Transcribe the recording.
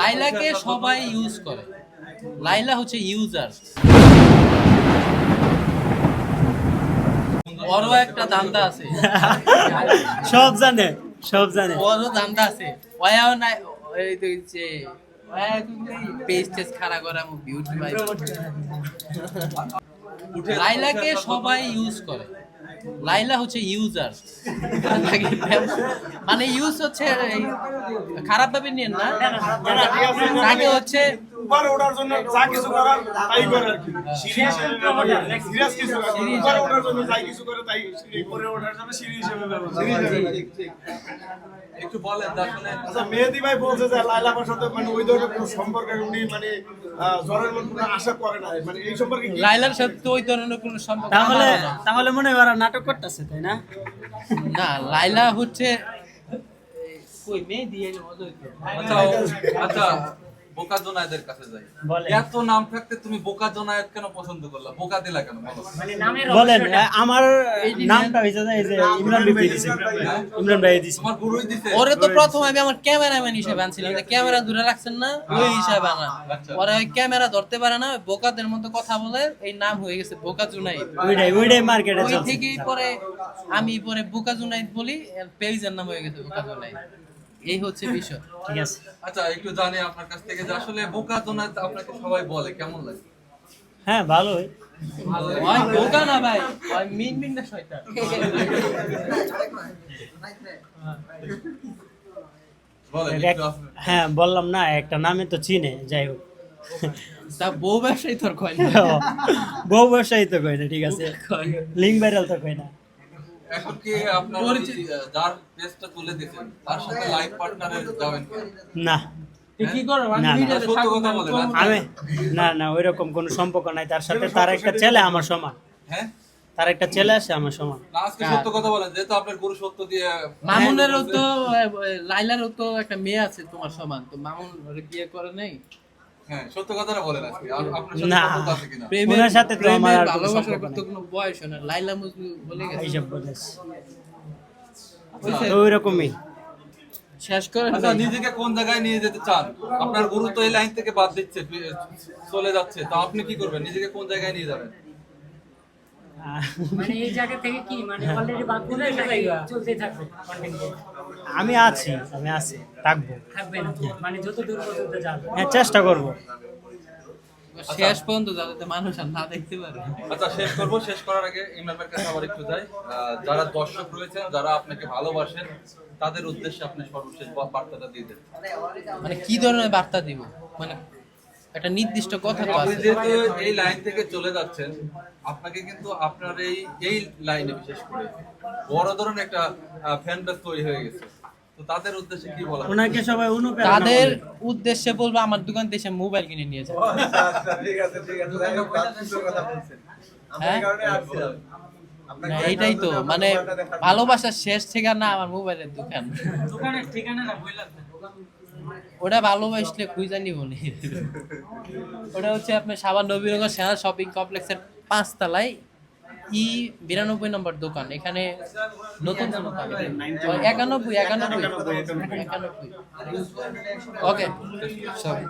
লাইলাকে সবাই ইউজ করে। লাইলা হচ্ছে ইউজার বড় একটা দান্দা আছে। সব জানে সব জানে। বড় দান্দা আছে। ওয়াও নাই এই তো যে পেজ টেজ খাড়া করা বিউটি লাইলাকে সবাই ইউজ করে। লাইলা হচ্ছে ইউজার মানে ইউজ হচ্ছে খারাপ ভাবে নিয়ে না। তাকে হচ্ছে উপরে ওঠার জন্য যা কিছু করার তাই করে আর কি। সিরিয়াস সিরিয়াস কিছু উপরে ওঠার জন্য যাই কিছু করে তাই উপরে ওঠার জন্য সিঁড়ি হিসেবে ব্যবহার। একটু বলেন আসলে আচ্ছা মেহেদি ভাই বলছে যে লাইলা সাথে মানে ওই ধরনের কোনো সম্পর্কের উনি মানে জ্বরের মতো কোনো আশা করে না মানে এই সম্পর্কে লাইলার সাথে তো ওই ধরনের কোনো সম্পর্ক তাহলে তাহলে মনে হয় ওরা নাটক করতেছে তাই না? না লাইলা হচ্ছে কই আচ্ছা আচ্ছা। বোকা জোনায়েদের কাছে যাই। এত নাম থাকতে তুমি বোকা জোনায়েদ কেন পছন্দ করলা? বোকা দিলা কেন? বলেন আমার নামটা হয়েছে যে এই যে ইমরান ভাই দিয়েছে ইমরান ভাই দিয়েছে তোমার গুরুই দিছে। ওরে তো প্রথম আমি আমার ক্যামেরাম্যান হিসেবে আনছিলাম। যে ক্যামেরা দূরে রাখছেন না ওই হিসাবে আনা। আচ্ছা। ওরা ওই ক্যামেরা ধরতে পারে না বোকাদের মতো কথা বলে এই নাম হয়ে গেছে বোকা জুনাইদ ওইটাই ওইটাই মার্কেটে ওই থেকেই পরে আমি পরে বোকা জুনাইদ বলি পেজের নাম হয়ে গেছে বোকা জুনাইদ এই হচ্ছে বিষয়। ঠিক আছে। আচ্ছা একটু জানি আপনার কাছ থেকে যে আসলে বোকা আপনাকে সবাই বলে কেমন লাগে? হ্যাঁ ভালোই। ওই বোকা না ভাই ওই মিন মিন না শয়তান। বলেন এক- একটু আপনি- হ্যাঁ বললাম না একটা নামে তো চিনে যাই হোক। তা বউ ব্যবসায়ী তোর কয় না? বউ ব্যবসায়ী তো কই না ঠিক আছে। লিঙ্ক ভাইরাল তো কই না। এখন কি আপনার যার পেজটা তুলে দিয়েছেন তার সাথে লাইফ পার্টনারের যাবেন না। আচ্ছা। আমি না না ওইরকম কোনো সম্পর্ক নাই। তার সাথে তার একটা ছেলে আমার সমান। হ্যাঁ? তার একটা ছেলে আছে আমার সমান। আজকে সত্য কথা বলেন যেহেতু আপনার গুরু সত্য দিয়ে মামুনেরও তো লাইলারও তো একটা মেয়ে আছে তোমার সমান। তো মামুন বিয়ে করে নাই? হ্যাঁ সত্য কথাটা বলেন আজকে। আপনার সাথে না। আছে কিনা? ওনার সাথে তো আমার আর কোনো সম্পর্ক নেই। কোনো বয়স না লাইলা মজনু বলে গেছে। এইসব বলেছে তো ওইরকমই। শেষ করে আচ্ছা নিজেকে কোন জায়গায় নিয়ে যেতে চান? আপনার গুরু তো এই লাইন থেকে বাদ দিচ্ছে চলে যাচ্ছে। তো আপনি কি করবেন? নিজেকে কোন জায়গায় নিয়ে যাবেন? মানে এই জায়গা থেকে কি? মানে অলরেডি চলতেই থাকবে কন্টেন্ট আমি আছি আমি আছি থাকব। থাকবে মানে যত দূর পর্যন্ত যাবে? হ্যাঁ চেষ্টা করব। শেষ পর্যন্ত যাতে মানুষ আর না দেখতে পারে আচ্ছা শেষ করব শেষ করার আগে ইমরান ভাইয়ের কাছে আবার একটু যাই। যারা দর্শক রয়েছেন যারা আপনাকে ভালোবাসেন তাদের উদ্দেশ্যে আপনি সর্বশেষ বার্তাটা দিয়ে দেন। মানে কি ধরনের বার্তা দিব? মানে একটা নির্দিষ্ট কথা তো আছে। যেহেতু এই লাইন থেকে চলে যাচ্ছেন আপনাকে কিন্তু আপনার এই এই লাইনে বিশেষ করে বড় ধরনের একটা ফ্যান বেস তৈরি হয়ে গেছে। তো তাদের উদ্দেশ্যে কি বলা ওনাকে সবাই অনুপ্রেরণা তাদের উদ্দেশ্যে বলব আমার দোকান থেকে মোবাইল কিনে নিয়ে যাবে ঠিক আছে ঠিক আছে। যাই হোক, কথা বলছেন। আমরা হ্যাঁ? কারণে আসছিলাম না, এইটাই তো মানে। ভালোবাসার শেষ ঠিকানা আমার মোবাইলের দোকান। দোকানের ঠিকানাটা বললাম ওটা ভালোবাসলে খুঁজে নিব বলি ওটা হচ্ছে আপনার সাবান নবীনগর সেনা শপিং কমপ্লেক্সের পাঁচতলায় ই বিরানব্বই নম্বর দোকান। এখানে নতুন একানব্বই একানব্বই। একানব্বই। ওকে। সরি।